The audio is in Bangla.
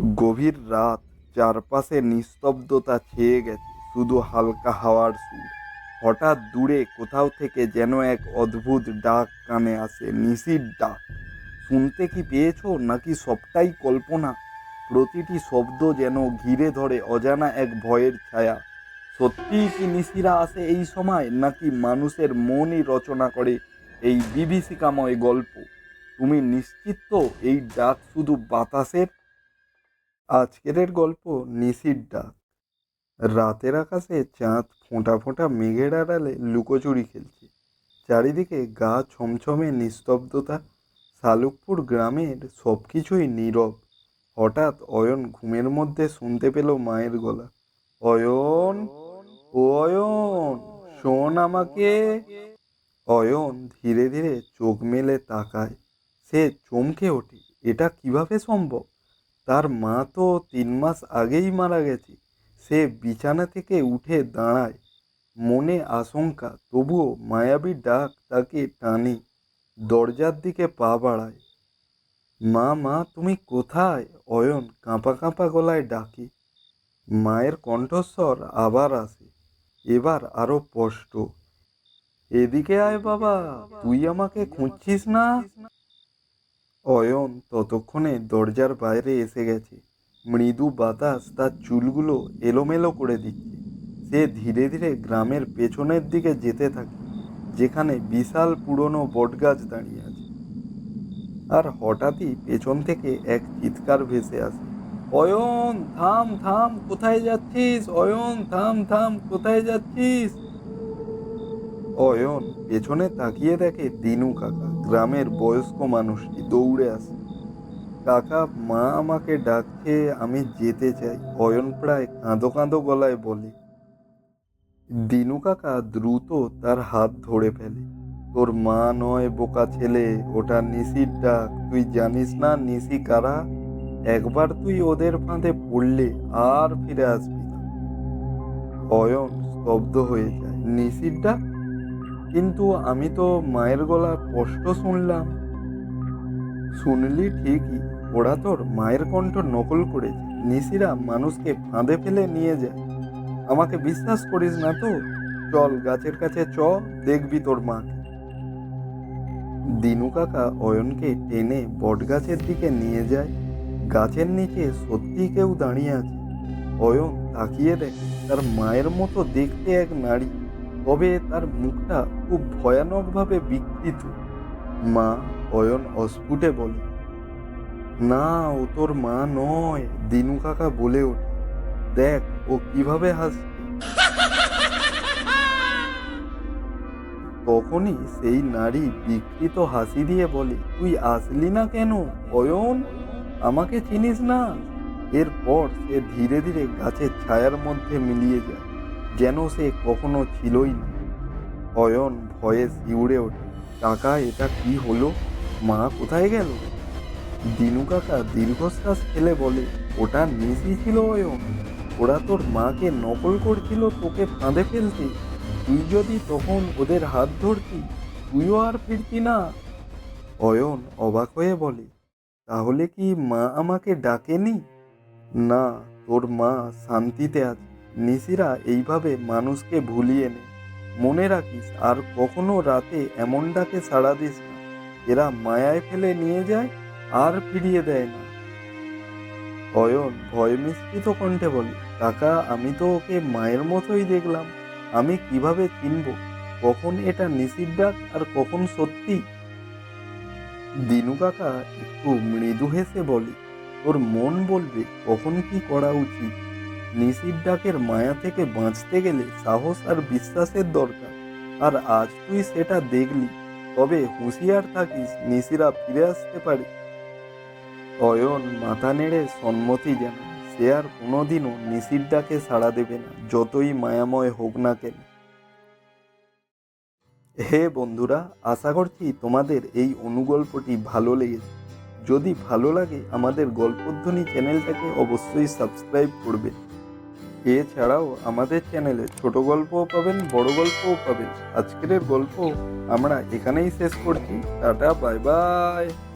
গভীর রাত, চারপাশে নিস্তব্ধতা ছেয়ে গেছে, শুধু হালকা হাওয়ার সুর। হঠাৎ দূরে কোথাও থেকে যেন এক অদ্ভুত ডাক কানে আসে, নিশির ডাক। শুনতে কি পেয়েছ? নাকি সবটাই কল্পনা? প্রতিটি শব্দ যেন ঘিরে ধরে অজানা এক ভয়ের ছায়া। সত্যিই কি নিশিরা আসে এই সময়, নাকি মানুষের মনই রচনা করে এই বিভীষিকাময় গল্প? তুমি নিশ্চিত তো এই ডাক শুধু বাতাসের? আজকের গল্প নিশির ডাক। রাতের আকাশে চাঁদ ফোঁটা ফোঁটা মেঘের আড়ালে লুকোচুরি খেলছে। চারিদিকে গা ছমছমে নিস্তব্ধতা। শালুকপুর গ্রামের সব কিছুই নীরব। হঠাৎ অয়ন ঘুমের মধ্যে শুনতে পেল মায়ের গলা। অয়ন, ও অয়ন, শোন আমাকে। অয়ন ধীরে ধীরে চোখ মেলে তাকায়। সে চমকে ওঠে, এটা কীভাবে সম্ভব? তার মা তো তিন মাস আগেই মারা গেছে। সে বিছানা থেকে উঠে দাঁড়ায়। মনে আশঙ্কা, তবুও মায়াবী ডাক তাকে টানে। দরজার দিকে পা বাড়ায়। মা মা, তুমি কোথায়? অয়ন কাঁপা কাঁপা গলায় ডাকে। মায়ের কণ্ঠস্বর আবার আসে। এবার আরও স্পষ্ট। এদিকে আয় বাবা, তুই আমাকে খুঁজছিস না? অয়ন ততক্ষণে দরজার বাইরে এসে গেছে। মৃদু বাতাস তার চুলগুলো এলোমেলো করে দিচ্ছে। সে ধীরে ধীরে গ্রামের পেছনের দিকে যেতে থাকে, যেখানে বিশাল পুরনো বটগাছ দাঁড়িয়ে আছে। আর হঠাৎই পেছন থেকে এক চিৎকার ভেসে আসে। অয়ন, থাম থাম, কোথায় যাচ্ছিস? অয়ন, থাম থাম, কোথায় যাচ্ছিস? অয়ন পেছনে তাকিয়ে দেখে দিনু কাকা, গ্রামের বয়স্ক মানুষটি দৌড়ে আসে। কাকা, মা আমাকে ডাকছে, আমি যেতে চাই। অয়ন প্রায় কাঁদো কাঁদো গলায় বলে, দিনু কাকা দ্রুত তার হাত ধরে ফেলে, তোর মা নয় বোকা ছেলে, ওটা নিশির ডাক। তুই জানিস না নিশি কারা? একবার তুই ওদের ফাঁদে পড়লে আর ফিরে আসবি না। অয়ন স্তব্ধ হয়ে যায়, নিশির ডাক? কিন্তু আমি তো মায়ের গলা স্পষ্ট শুনলাম। শুনলি ঠিকই, ওরা তোর মায়ের কণ্ঠ নকল করেছে। নিশিরা মানুষকে ফাঁদে ফেলে নিয়ে যায়। আমাকে বিশ্বাস করিস না তো? চল গাছের কাছে চ, দেখবি তোর মাকে। দিনু কাকা অয়নকে টেনে বটগাছের দিকে নিয়ে যায়। গাছের নিচে সত্যি কেউ দাঁড়িয়ে আছে। অয়ন তাকিয়ে দেখে, তার মায়ের মতো দেখতে এক নারী। তবে তার মুখটা খুব ভয়ানকভাবে বিকৃত। মা অয়ন অস্ফুটে বলে, না, ও তোর মা নয় দিনু কাকা বলে ওঠে। দেখ, ও কীভাবে হাসছে? তখনই সেই নারী বিকৃত হাসি দিয়ে বলে, তুই আসলি না কেন, অয়ন? আমাকে চিনিস না? এরপর সে ধীরে ধীরে গাছের ছায়ার মধ্যে মিলিয়ে যায়। যেন সে কখনো ছিলই না। অয়ন ভয়ে শিউড়ে ওঠে। কাকা, এটা কি হলো? মা কোথায় গেল? দিনু কাকা দীর্ঘশ্বাস ফেলে বলে, ওটা নিশি ছিল অয়ন। ওরা তোর মাকে নকল করছিল তোকে ফাঁদে ফেলতে। তুই যদি তখন ওদের হাত ধরতি, তুইও আর ফিরতি না। অয়ন অবাক হয়ে বলে, তাহলে কি মা আমাকে ডাকেনি? না, তোর মা শান্তিতে আছে। নিশিরা এইভাবে মানুষকে ভুলিয়ে নেয় মনে রাখিস, আর কখনো রাতে এমন ডাকে সাড়া দিস না। এরা মায়ায় ফেলে নিয়ে যায়, আর ফিরিয়ে দেয় না। অয়ন ভয় মিশ্রিত কণ্ঠে বলে, কাকা, আমি তো ওকে মায়ের মতোই দেখলাম। আমি কীভাবে চিনব? কখন এটা নিশির ডাক আর কখন সত্যি? দিনু কাকা একটু মৃদু হেসে বলে ওর মন বলবে কখন কি করা উচিত? নিশির ডাকের মায়া থেকে বাঁচতে গেলে সাহস আর বিশ্বাসের দরকার। আর আজ তুই সেটা দেখলি, তবে হুঁশিয়ার থাকিস নিশিরা ফিরে আসতে পারে। অয়ন মাথা নেড়ে সম্মতি জানায়, সে আর কোনোদিনও নিশির ডাকে সাড়া দেবে না, যতই মায়াময় হোক না কেন। হে বন্ধুরা, আশা করছি তোমাদের এই অনুগল্পটি ভালো লেগেছে। যদি ভালো লাগে আমাদের গল্পধ্বনি চ্যানেলটাকে অবশ্যই সাবস্ক্রাইব করবে। এছাড়াও আমাদের চ্যানেলে ছোট গল্পও পাবেন, বড় গল্পও পাবেন। আজকের গল্প আমরা এখানেই শেষ করছি। Tata bye bye